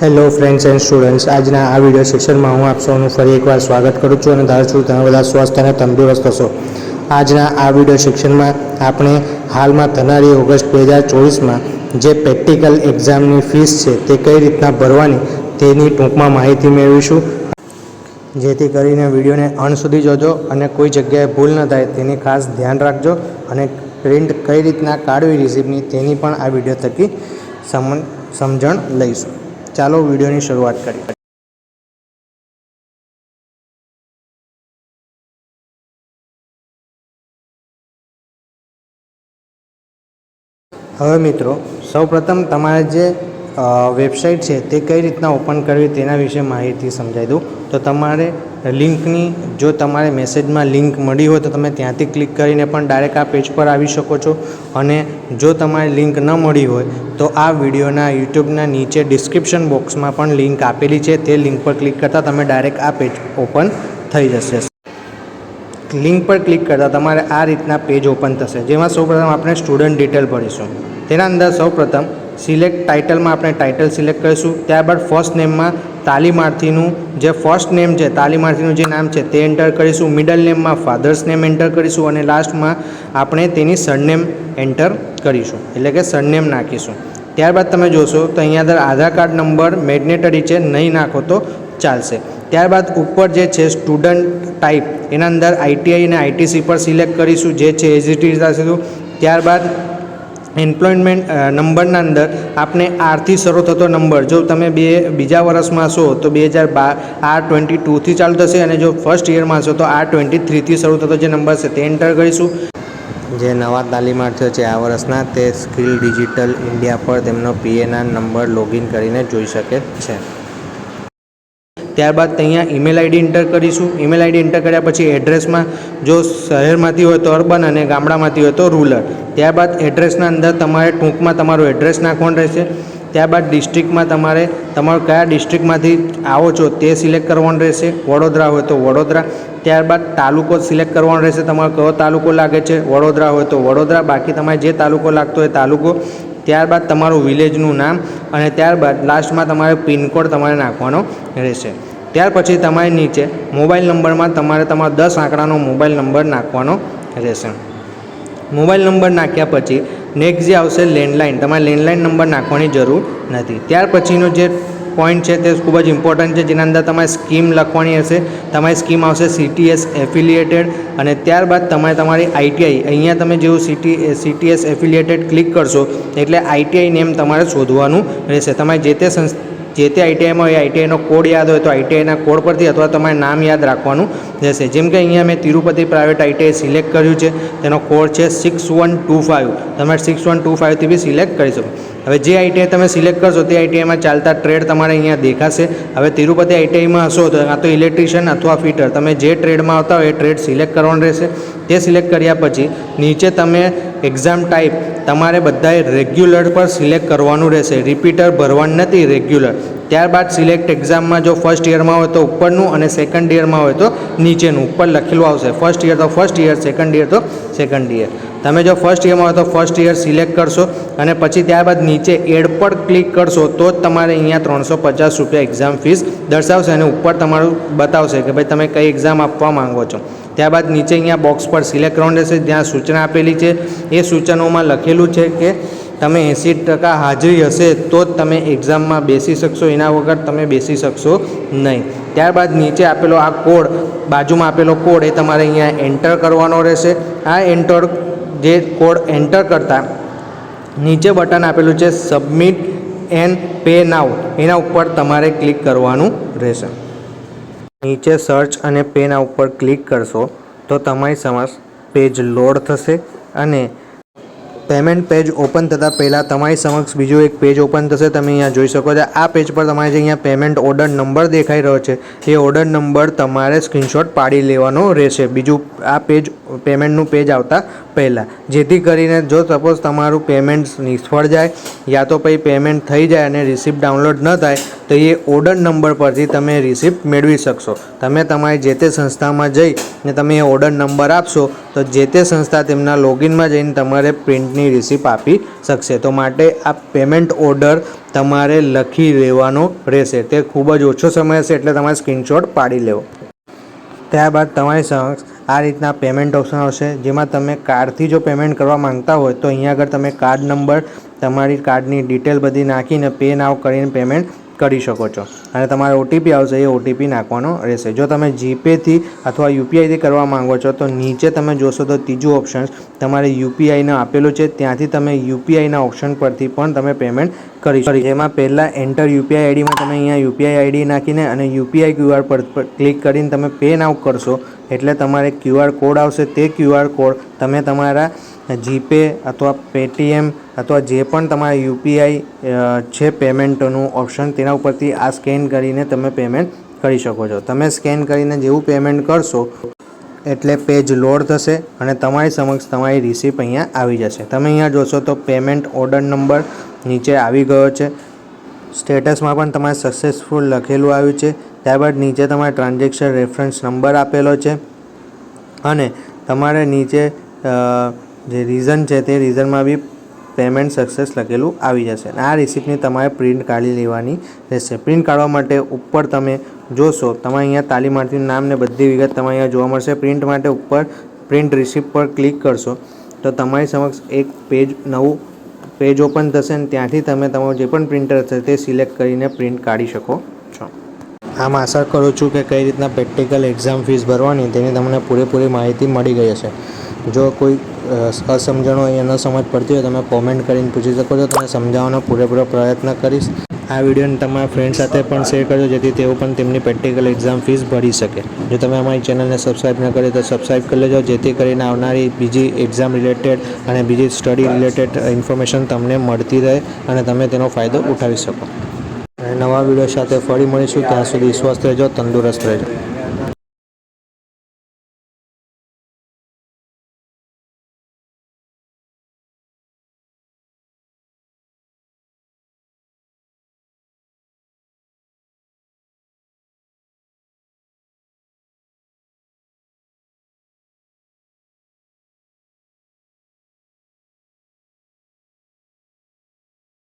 Hello friends and students આજના આ video શિક્ષણમાં હું આપ સૌનું ફરી એકવાર સ્વાગત કરું છું અને ધારું છું તમે બધા સ્વસ્થ અને તંદુરસ્ત હશો. આજના આ વીડિયો સેક્શનમાં આપણે હાલમાં થનારી ઓગસ્ટ બે હજાર ચોવીસમાં જે પ્રેક્ટિકલ એક્ઝામની ફીસ છે તે કઈ રીતના ભરવાની તેની ટૂંકમાં માહિતી મેળવીશું. જેથી કરીને વિડીયોને અંત સુધી જોજો અને કોઈ જગ્યાએ ભૂલ ન થાય તેની ખાસ ધ્યાન રાખજો અને પ્રિન્ટ કઈ રીતના કાઢવી રિસિપ્ટની તેની પણ આ વીડિયો થકી સમ સમજણ લઈશું. ચાલો વિડીયોની શરૂઆત કરીએ. હવે મિત્રો, સૌપ્રથમ તમારે જે વેબસાઇટ છે તે કઈ રીતના ઓપન કરવી તેના વિશે માહિતી સમજાવી દઉં. તો તમારે લિંકની, જો તમારે મેસેજમાં લિંક મળી હોય તો તમે ત્યાંથી ક્લિક કરીને પણ ડાયરેક્ટ આ પેજ પર આવી શકો છો. અને જો તમારે લિંક ન મળી હોય તો આ વિડીયોના યુટ્યુબના નીચે ડિસ્ક્રિપ્શન બોક્સમાં પણ લિંક આપેલી છે. તે લિંક પર ક્લિક કરતાં તમે ડાયરેક્ટ આ પેજ ઓપન થઈ જશે. લિંક પર ક્લિક કરતાં તમારે આ રીતના પેજ ઓપન થશે. જેમાં સૌપ્રથમ આપણે સ્ટુડન્ટ ડિટેલ ભરીશું. તેના અંદર સૌપ્રથમ સિલેક્ટ ટાઇટલમાં આપણે ટાઇટલ સિલેક્ટ કરીશું. ત્યારબાદ ફર્સ્ટ નેમમાં તાલીમાર્થીનું જે ફર્સ્ટ નેમ છે, તાલીમાર્થીનું જે નામ છે, તે એન્ટર કરીશું. મિડલ નેમમાં ફાધર્સ નેમ એન્ટર કરીશું અને લાસ્ટમાં આપણે તેની સરનેમ એન્ટર કરીશું. એટલે કે સરનેમ નાખીશું. ત્યારબાદ તમે જોશો તો અહીંયા અંદર આધાર કાર્ડ નંબર મેગ્નેટરી છે, નહીં નાખો તો ચાલશે. ત્યારબાદ ઉપર જે છે સ્ટુડન્ટ ટાઈપ એના અંદર આઈટીઆઈ અને આઈટીસી પર સિલેક્ટ કરીશું, જે છે એઝ ઇટ ઇઝ રાખીશું ત્યારબાદ એમ્પ્લોયમેન્ટ નંબરના અંદર આપને આરથી શરૂ થતો નંબર. જો તમે બે, બીજા વર્ષમાં છો તો બે હજાર બાર, આર ટ્વેન્ટી ટુથી ચાલુ થશે અને જો ફર્સ્ટ યરમાં છો તો આર ટ્વેન્ટી થ્રીથી શરૂ થતો જે નંબર છે, તે એન્ટર કરીશું. જે નવા તાલીમાર્થીઓ છે, આ વર્ષના તે સ્કિલ ડિજિટલ ઇન્ડિયા પર તેમનો પીએનઆર નંબર લોગિન કરીને જોઈ શકે છે. ત્યારબાદ અહીંયા ઈમેલ આઈડી એન્ટર કરીશું. ઈમેલ આઈડી એન્ટર કર્યા પછી એડ્રેસમાં જો શહેરમાંથી હોય તો અર્બન અને ગામડામાંથી હોય તો રૂરલ ત્યારબાદ એડ્રેસના અંદર તમારે ટૂંકમાં તમારું એડ્રેસ નાખવાનું રહેશે. ત્યારબાદ ડિસ્ટ્રિક્ટમાં તમારે તમારું કયા ડિસ્ટ્રિક્ટમાંથી આવો છો તે સિલેક્ટ કરવાનું રહેશે. વડોદરા હોય તો વડોદરા. ત્યારબાદ તાલુકો સિલેક્ટ કરવાનો રહેશે. તમારો કયો તાલુકો લાગે છે? વડોદરા હોય તો વડોદરા. બાકી તમારે જે તાલુકો લાગતો હોય તાલુકો. ત્યારબાદ તમારું વિલેજનું નામ અને ત્યારબાદ લાસ્ટમાં તમારે પિનકોડ તમારે નાખવાનો રહેશે. ત્યાર પછી તમારે નીચે મોબાઈલ નંબરમાં તમારે તમારો દસ આંકડાનો મોબાઈલ નંબર નાખવાનો રહેશે. મોબાઈલ નંબર નાખ્યા પછી નેક્સ્ટ જે આવશે લેન્ડલાઇન તમારે લેન્ડલાઇન નંબર નાખવાની જરૂર નથી. ત્યાર પછીનો જે પોઈન્ટ છે તે ખૂબ જ ઇમ્પોર્ટન્ટ છે. જેના અંદર તમારે સ્કીમ લખવાની હશે. તમારી સ્કીમ આવશે સીટીએસ એફિલિએટેડ અને ત્યારબાદ તમારે તમારી આઈટીઆઈ અહીંયા તમે જેવું સીટી સીટીએસ એફિલિએટેડ ક્લિક કરશો એટલે આઈટીઆઈ નેમ તમારે શોધવાનું રહેશે. તમારે જે તે સંસ્થા જે તે આઈટીઆઈમાં હોય આઈટીઆઈનો કોડ યાદ હોય તો આઈટીઆઈના કોડ પરથી અથવા તમારે નામ યાદ રાખવાનું રહેશે. જેમ કે અહીંયા મેં તિરુપતિ પ્રાઇવેટ આઈટીઆઈ સિલેક્ટ કર્યું છે. તેનો કોડ છે સિક્સ વન ટુ ફાઇવ તમારે સિક્સ વન ટુ ફાઇવથી બી સિલેક્ટ કરી શકો. હવે જે આઈટીઆઈ તમે સિલેક્ટ કરશો તે આઈટીઆઈમાં ચાલતા ટ્રેડ તમારે અહીંયા દેખાશે. હવે તિરુપતિ આઈટીઆઈમાં હશો તો કાં તો ઇલેક્ટ્રિશિયન અથવા ફિટર તમે જે ટ્રેડમાં આવતા હોય એ ટ્રેડ સિલેક્ટ કરવાનું રહેશે. તે સિલેક્ટ કર્યા પછી નીચે તમે એક્ઝામ ટાઈપ તમારે બધાએ રેગ્યુલર પર સિલેક્ટ કરવાનું રહેશે. રિપીટર ભરવાનું નથી રેગ્યુલર ત્યારબાદ સિલેક્ટ એક્ઝામમાં જો ફર્સ્ટ યરમાં હોય તો ઉપરનું અને સેકન્ડ યરમાં હોય તો નીચેનું. ઉપર લખેલું આવશે. ફર્સ્ટ યર તો ફર્સ્ટ યર સેકન્ડ યર તો સેકન્ડ યર તમે જો ફર્સ્ટ યરમાં હોય તો ફર્સ્ટ યર સિલેક્ટ કરશો અને પછી ત્યારબાદ નીચે એડ પર ક્લિક કરશો તો જ તમારે અહીંયા ત્રણસો પચાસ રૂપિયા એક્ઝામ ફીસ દર્શાવશે અને ઉપર તમારું બતાવશે કે ભાઈ તમે કઈ એક્ઝામ આપવા માંગો છો. ત્યારબાદ નીચે અહીંયા બોક્સ પર સિલેક્ટ કરવાનું રહેશે જ્યાં સૂચના આપેલી છે. એ સૂચનોમાં લખેલું છે કે તમે એંસી ટકા હાજરી હશે તો જ તમે એક્ઝામમાં બેસી શકશો. એના વગર તમે બેસી શકશો નહીં. ત્યારબાદ નીચે આપેલો આ કોડ, બાજુમાં આપેલો કોડ એ તમારે અહીંયા એન્ટર કરવાનો રહેશે. આ એન્ટર, જે કોડ એન્ટર કરતાં નીચે બટન આપેલું છે સબમિટ એન્ડ પે નાવ એના ઉપર તમારે ક્લિક કરવાનું રહેશે. નીચે સર્ચ અને પેના ઉપર ક્લિક કરશો તો તમારી સમક્ષ પેજ લોડ થશે અને પેમેન્ટ પેજ ઓપન થતાં પહેલાં તમારી સમક્ષ બીજું એક પેજ ઓપન થશે. તમે અહીંયા જોઈ શકો છો. આ પેજ પર તમારે જે અહીંયા પેમેન્ટ ઓર્ડર નંબર દેખાઈ રહ્યો છે, એ ઓર્ડર નંબર તમારે સ્ક્રીનશોટ પાડી લેવાનો રહેશે. બીજું આ પેજ પેમેન્ટનું પેજ આવતા પહેલાં. જેથી કરીને જો સપોઝ તમારું પેમેન્ટ નિષ્ફળ જાય, યા તો પછી પેમેન્ટ થઈ જાય અને રિસિપ્ટ ડાઉનલોડ ન થાય તો એ ઓર્ડર નંબર પરથી તમે રિસિપ્ટ મેળવી શકશો. તમે તમારી જે તે સંસ્થામાં જઈ ને તમે એ ઓર્ડર નંબર આપશો, તો જે તે સંસ્થા તેમના લોગિનમાં જઈને તમારે પ્રિન્ટની રિસિપ્ટ આપી શકશે. તો માટે આ પેમેન્ટ ઓર્ડર તમારે લખી લેવાનો રહેશે. તે ખૂબ જ ઓછો સમય હશે એટલે તમારે સ્ક્રીનશોટ પાડી લેવો. ત્યારબાદ તમારી સમક્ષ આ રીતના પેમેન્ટ ઓપ્શન આવશે. જેમાં તમે કાર્ડથી જો પેમેન્ટ કરવા માંગતા હોય, તો અહીંયા આગળ તમે કાર્ડ નંબર તમારી કાર્ડની ડિટેલ બધી નાખીને પે નાવ કરીને પેમેન્ટ કરી શકો છો. અને તમારે ઓટીપી આવશે, એ ઓટીપી નાખવાનો રહેશે. જો તમે જીપેથી અથવા યુપીઆઈથી કરવા માંગો છો, તો નીચે તમે જોશો તો ત્રીજું ઓપ્શન તમારે યુપીઆઈનું આપેલું છે. ત્યાંથી તમે યુપીઆઈના ઓપ્શન પરથી પણ તમે પેમેન્ટ કરી શકો જેમાં પહેલાં એન્ટર યુપીઆઈ આઈડીમાં તમે અહીંયા યુપીઆઈ આઈડી નાખીને અને યુપીઆઈ ક્યુઆર પર ક્લિક કરીને તમે પે નાવ કરશો. એટલે તમારે ક્યુઆર કોડ આવશે તે ક્યુઆર કોડ તમે તમારા જીપે અથવા પેટીએમ અથવા જે પણ તમારા યુપીઆઈ છે પેમેન્ટનું ઓપ્શન તેના ઉપરથી આ સ્કેન કરીને તમે પેમેન્ટ કરી શકો છો. તમે સ્કેન કરીને જેવું પેમેન્ટ કરશો એટલે પેજ લોડ થશે અને તમારી સમક્ષ તમારી રિસિપ્ટ અહીંયા આવી જશે. તમે અહીંયા જોશો તો પેમેન્ટ ઓર્ડર નંબર નીચે આવી ગયો છે. સ્ટેટસમાં પણ તમારે સક્સેસફુલ લખેલું આવ્યું છે. ત્યારબાદ નીચે તમારે ટ્રાન્ઝેક્શન રેફરન્સ નંબર આપેલો છે. અને તમારે નીચે જે રીઝન છે તે રીઝનમાં બી પેમેન્ટ સક્સેસ લખેલું આવી જશે. આ રિસિપ્ટની તમારે પ્રિન્ટ કાઢી લેવાની રહેશે. પ્રિન્ટ કાઢવા માટે ઉપર તમે જોશો, તમારે અહીંયા તાલીમાર્થીનું નામ ને બધી વિગત તમારે અહીંયા જોવા મળશે. પ્રિન્ટ માટે ઉપર પ્રિન્ટ રિસિપ્ટ પર ક્લિક કરશો, તો તમારી સમક્ષ એક પેજ નવું પેજ ઓપન થશે અને ત્યાંથી તમે તમારું જે પણ પ્રિન્ટર હશે તે સિલેક્ટ કરીને પ્રિન્ટ કાઢી શકો છો. આમ આશા કરું છું કે કઈ રીતના પ્રેક્ટિકલ એક્ઝામ ફીસ ભરવાની તેની તમને પૂરેપૂરી માહિતી મળી ગઈ હશે. જો કોઈ અસમજણો અસમજણ હોય ન સમજ પડતી હોય તમે કોમેન્ટ કરીને પૂછી શકો છો. તમે સમજાવવાનો પૂરેપૂરો પ્રયત્ન કરીશ. આ વિડીયોને તમારા ફ્રેન્ડ સાથે પણ શેર કરજો, જેથી તેઓ પણ તેમની પ્રેક્ટિકલ એક્ઝામ ફીસ ભરી શકે. જો તમે અમારી ચેનલને સબસ્ક્રાઈબ ન કરી તો સબસ્ક્રાઈબ કરી લેજો, જેથી કરીને આવનારી બીજી એક્ઝામ રિલેટેડ અને બીજી સ્ટડી રિલેટેડ ઇન્ફોર્મેશન તમને મળતી રહે અને તમે તેનો ફાયદો ઉઠાવી શકો. અને નવા વીડિયો સાથે ફરી મળીશું. ત્યાં સુધી સ્વસ્થ રહેજો, તંદુરસ્ત રહેજો.